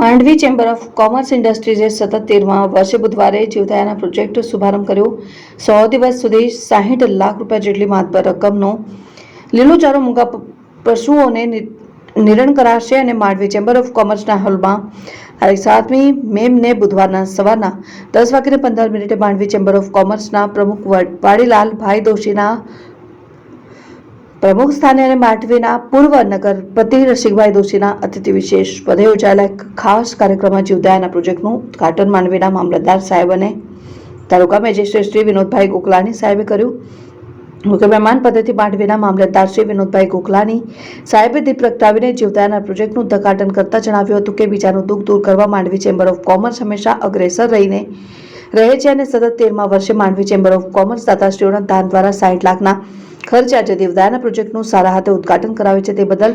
Mandvi chamber of commerce ઇન્ડસ્ટ્રીઝે સતત તેરમા વર્ષે બુધવારે જીવદયાના પ્રોજેક્ટનો શુભારંભ કર્યો. સો દિવસ સુધી સાહીઠ લાખ રૂપિયા જેટલી માતબર રકમનો લીલોચારો મૂંગા પશુઓને નિરણ કરાશે અને માંડવી ચેમ્બર ઓફ કોમર્સના હોલમાં તારીખ સાતમી મેમને બુધવારના સવારના દસ વાગ્યે પંદર મિનિટે માંડવી ચેમ્બર ઓફ કોમર્સના પ્રમુખ વાડીલાલ ભાઈ દોશીના પ્રમુખ સ્થાને અને માંડવીના પૂર્વ નગરપતિ રસિકભાઈ દોશીના અતિથિ વિશેષ પદે યોજાયેલા ખાસ કાર્યક્રમમાં જીવદયાના પ્રોજેક્ટનું ઉદઘાટન માંડવીના મામલતદાર સાહેબ અને તાલુકા મેજિસ્ટ્રેટ શ્રી વિનોદભાઈ ગોકલાણી સાહેબે કર્યું. મુખ્ય મહેમાન પદેથી માંડવીના મામલતદાર શ્રી વિનોદભાઈ ગોકલાણી સાહેબે દીપ પ્રગટાવીને જીવદયાના પ્રોજેક્ટનું ઉદ્ઘાટન કરતા જણાવ્યું હતું કે બીજાનું દુઃખ દૂર કરવા માંડવી ચેમ્બર ઓફ કોમર્સ હંમેશા અગ્રેસર રહીને રહે છે અને સતત તેરમા વર્ષે માંડવી ચેમ્બર ઓફ કોમર્સ દાતાશ્રીઓના દાન દ્વારા સાઠ લાખના ખર્ચે આજે દેવદાયાના પ્રોજેક્ટનું સારા હાથે ઉદ્ઘાટન કરાવે છે. તે બદલ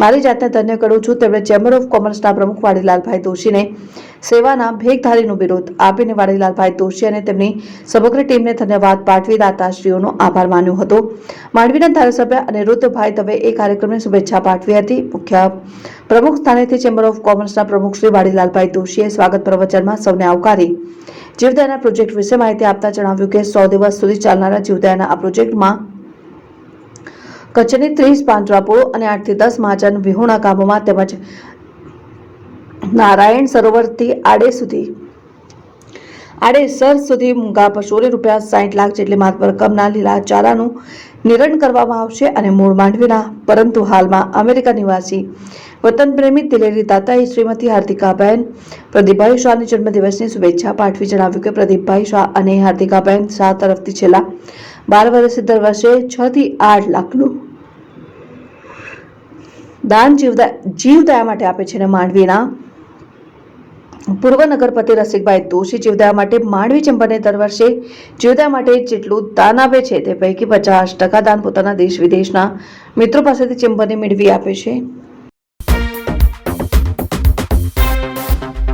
મારી જાતને ધન્ય કરું છું. તેમણે ચેમ્બર ઓફ કોમર્સના પ્રમુખ વાડીલાલભાઈ દોશીને સેવાના ભેગધારીનો વિરોધ આપીને વાડીલાલભાઈ દોશી અને તેમની સમગ્ર ટીમને ધન્યવાદ પાઠવી દાતાશ્રીઓનો આભાર માન્યો હતો. માંડવીના ધારાસભ્ય અનિરુદ્ધભાઈ દવે એ કાર્યક્રમને શુભેચ્છા પાઠવી હતી. મુખ્ય પ્રમુખ સ્થાનેથી ચેમ્બર ઓફ કોમર્સના પ્રમુખ શ્રી વાડીલાલભાઈ દોશીએ સ્વાગત પ્રવચનમાં સૌને આવકારી જીવદયાના પ્રોજેક્ટ વિશે માહિતી આપતા જણાવ્યું કે સો દિવસ સુધી ચાલનારા જીવદયાના આ પ્રોજેક્ટમાં કચ્છની ત્રીસ પાંજરાપોળો અને આઠથી દસ મહાજન વિહોણા ગામોમાં તેમજ નારાયણ સરોવરથી આડે સુધી આડેસર સુધી મૂંગા પશુઓને રૂપિયા સાઠ લાખ જેટલી માત્ર રકમના લીલા ચારાનું નિરણ કરવામાં આવશે અને મૂળ માંડવીના, પરંતુ હાલમાં અમેરિકા નિવાસી વતન પ્રેમી દિલેરી દાતાએ શ્રીમતી હાર્દિકાબેન પ્રદીપભાઈ શાહની જન્મદિવસની શુભેચ્છા પાઠવી જણાવ્યું કે પ્રદીપભાઈ શાહ અને હાર્દિકાબેન શાહ તરફથી છેલ્લા બાર વર્ષથી દર વર્ષે છ થી આઠ લાખનું દાન જીવદા જીવદયા માટે આપે છે અને માંડવીના. પૂર્વ નગરપતિ રસિકભાઈ દોશી જીવદયા માટે માંડવી ચંપાને દર વર્ષે જીવદયા માટે જેટલું દાન આપે છે તે પૈકી પચાસ ટકા દાન પોતાના દેશ વિદેશના મિત્રો પાસેથી ચંપાને મેળવી આપે છે.